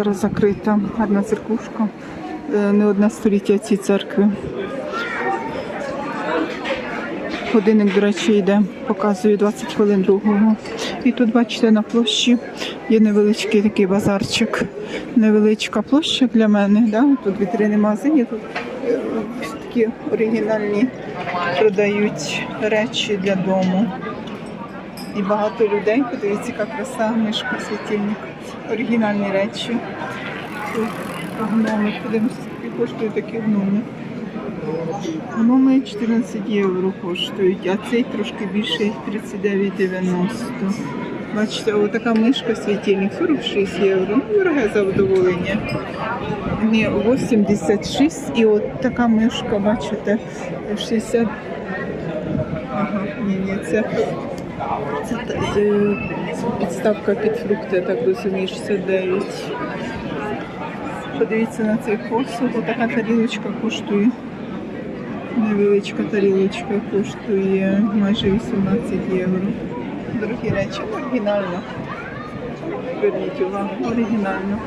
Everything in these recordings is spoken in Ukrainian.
Зараз закрита гарна церквушка. Е, Не одне століття цій церкви. Годинник, до речі, йде, показує 20 хвилин другого. І тут, бачите, на площі є невеличкий такий базарчик. Невеличка площа для мене. Да? Тут вітрини магазині, тут е, такі оригінальні продають речі для дому. І багато людей, подивіться, яка краса, мишка, світильник, оригінальні речі. Гноми, подивимося, скільки коштують такі гноми. Гноми 14 євро коштують, а цей трошки більший 39,90. Бачите, отака мишка світильник 46 євро. Ну, дороге задоволення. Ні, 86 і от така мишка, бачите, 60. Ага, ні, ні, це це та- е, підставка під фрукти, я так розумію, 69. Подивіться на цей посуд. Така тарілочка коштує. Невеличка тарілочка коштує майже 18 євро. Дорогі речі, оригінально. Зверніть увагу, оригінально.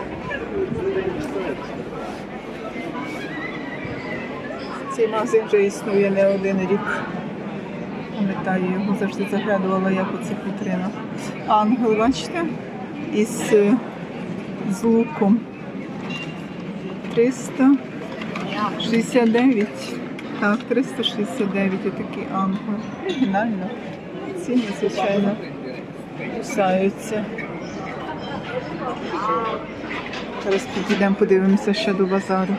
Цей магазин вже існує не один рік. Пам'ятаю, його завжди заглядувала я по цих вітринах. Ангел, бачите? Із е, з луком. 369. Так, 369 отакий ангел. Оригінально. Ціни, звичайно, кусаються. Зараз підійдемо, подивимося ще до базару.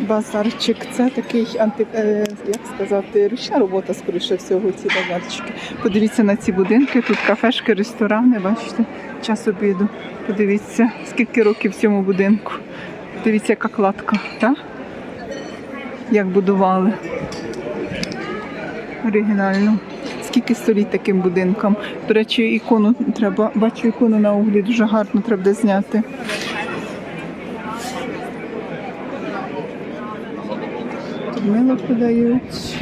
Базарчик це такий анти, е, як сказати, ручна робота, скоріше всього, ці базарчики. Подивіться на ці будинки, тут кафешки, ресторани, бачите, час обіду. Подивіться, скільки років цьому будинку. Дивіться, яка кладка, так? Як будували. Оригінально. Скільки століть таким будинкам. До речі, ікону треба, бачу ікону на углі, дуже гарно треба зняти. Мило подають.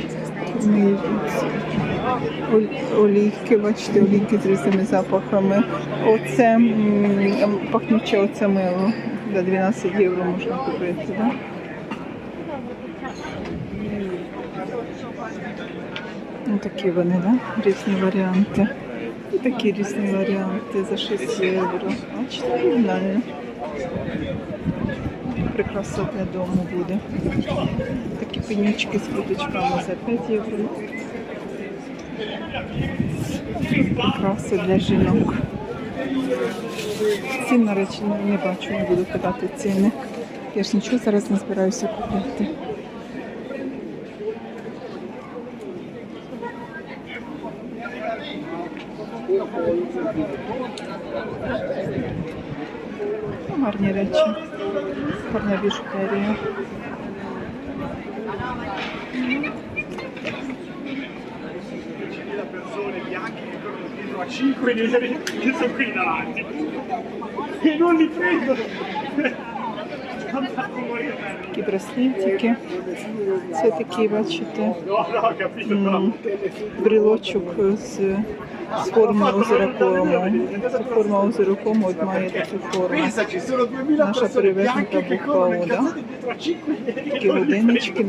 Олійки, бачите, олійки з різними запахами. Оце пахнуче оце мило. За 12 євро можна купити? Да? Ну, такі вони, да? Різні варіанти. І такі різні варіанти за 6 євро. Бачите, оригінально. Прикраса для дому буде. Такі пенючки з квіточками за 5 євро. Прикраси для жінок. Цін, на речі, не- бачу, не буду питати ціни. Я ж нічого зараз не збираюся купити. Гарні речі. Гарна біжутерія. persone bianche che corrono dietro a 5 neri che sono qui davanti e non li prendono Такі браслетики. Це такий, бачите, брелочок з, з форми озера Кому. Це форма озера Кому от має sono 2000 Наша 5 neri Такі годиннички.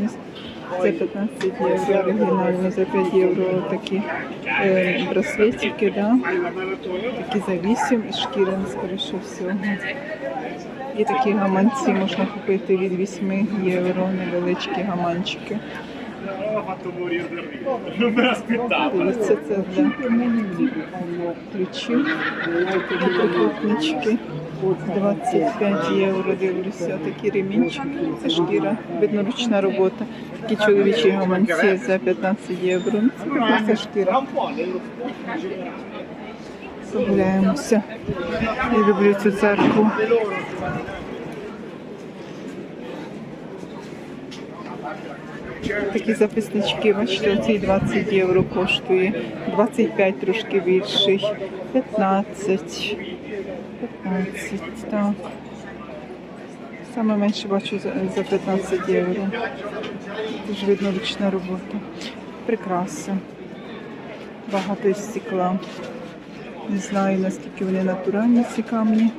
Це 15 євро, оригінально за 5 євро такі е, браслетики, да? такі за 8 і шкіряні, скоріше всього. І такі гаманці можна купити від 8 євро, невеличкі гаманчики. Дивіться, це для ключів, такі трикутнички. 25 євро дивлюся, такі ремінчики, це шкіра, видно ручна робота. Такі чоловічі гаманці за 15 євро. Ну, Це шкіра. Прогуляємося. Я люблю цю церкву. Такі записнички, бачите, оцей 20 євро коштує, 25 трошки більший, 15, 15, так. Саме менше бачу за, за 15 євро. Дуже видно ручна робота. Прикраса. Багато із стекла. Не знаю, наскільки вони натуральні ці камні.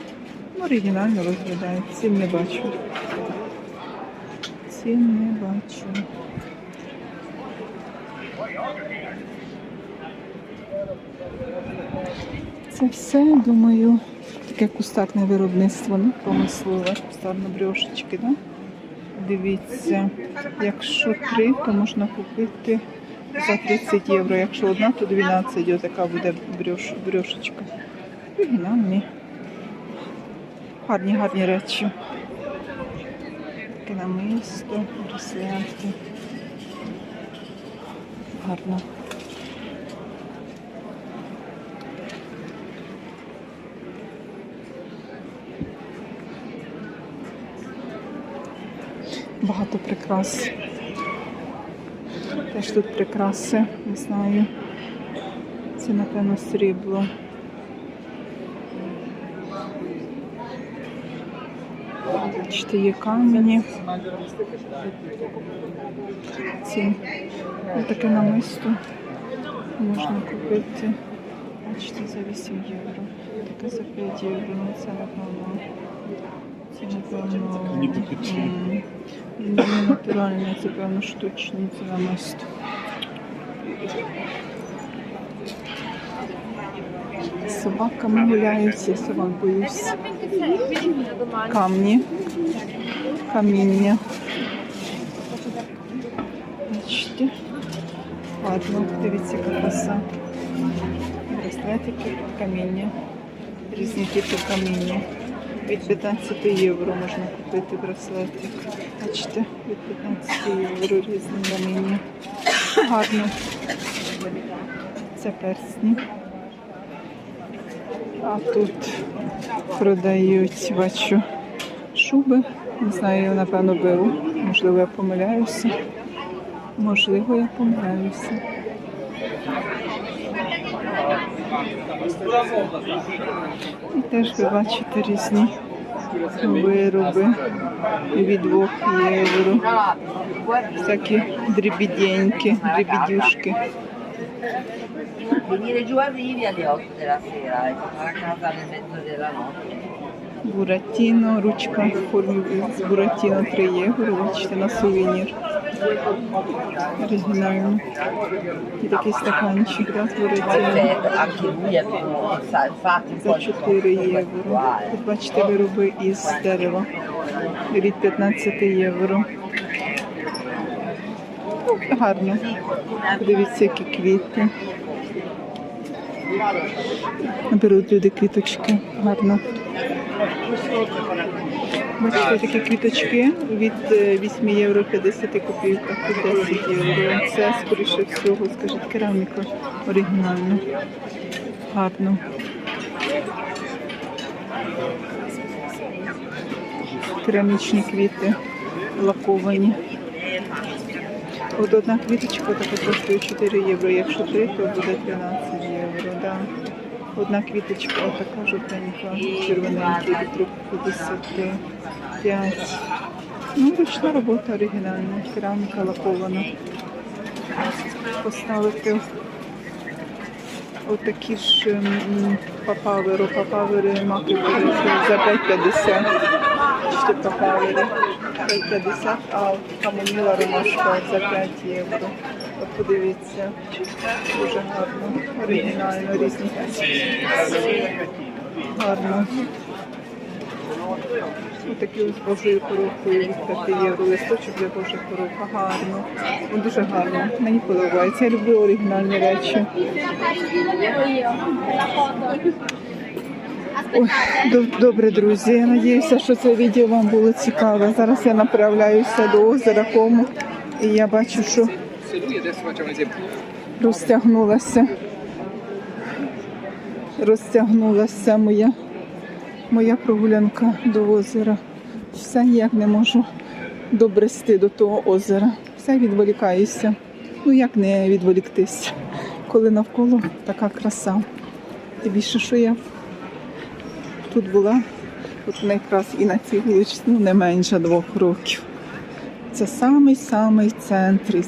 Ну, Оригінально виглядає. Цін не бачу. Цін не бачу. Це все, думаю, таке кустарне виробництво, ну, промислове, кустарно брьошечки, да? Дивіться, якщо три, то можна купити за 30 євро. Якщо одна, то 12, отака буде брьош, брьошечка. Оригінальні. Гарні, гарні речі. Таке намисто, браслети. Гарно. Багато прикрас. Теж тут прикраси, не знаю. Це, напевно, срібло. Бачите, є камені. Ці ось таке намисто можна купити. Бачите, за 8 євро. Таке за 5 євро. Ну, це напевно. Це напевно. Не натуральне, це певно штучні, це намисто. Собаками гуляють, я собак боюсь. Камні. Каміння. Бачите? Ладно, дивіться, краса. Браслетики, каміння. Різні типи каміння. Від 15 євро можна купити браслетик. Бачите, від 15 євро різні каміння. Гарно. Це персні. А тут продають, бачу, шуби. Не знаю, напевно, беру. Можливо, я помиляюся. Можливо, я помиляюся. І теж ви бачите різні вироби від 2 євро. Всякі дрібіденьки, дрібідюшки. Venire giù arrivi alle 8 della sera e tornare a casa alle mezzo della notte. Буратіно, ручка в формі з Буратіно 3 євро, бачите, на сувенір. Оригінально. І такий стаканчик, да, infatti За 4 євро. Тут бачите вироби із дерева від 15 євро. Ну, Гарно. Подивіться, які квіти. Беруть люди квіточки. Гарно. Бачите, такі квіточки від е, 8 євро 50 копійок, до 10 євро. Це, скоріше всього, скажіть, кераміка оригінальна. Гарно. Керамічні квіти лаковані. От одна квіточка така коштує 4 євро. Якщо три, то буде 13 євро. Да. Одна квіточка отака жовтенька, червоненька, від 55. Ну, ручна робота оригінальна, кераміка лакована. Поставити отакі ж папавери, папавери маки за 5,50. Ще папавери 5,50, а камоміла ромашка за 5 євро. От подивіться, дуже гарно, оригінально, різні. Гарно. Отакі ось божою коробкою від 5 євро. Листочок для божих коробка. Гарно. Ну, Дуже гарно. Мені подобається. Я люблю оригінальні речі. Ой, добре, друзі. Я сподіваюся, що це відео вам було цікаве. Зараз я направляюся до озера Кому. І я бачу, що Розтягнулася. Розтягнулася моя, моя прогулянка до озера. Все ніяк не можу добрести до того озера. Все відволікаюся. Ну як не відволіктися, коли навколо така краса. І більше, що я тут була, от якраз і на цій вулиці, ну не менше двох років. Це самий-самий центр.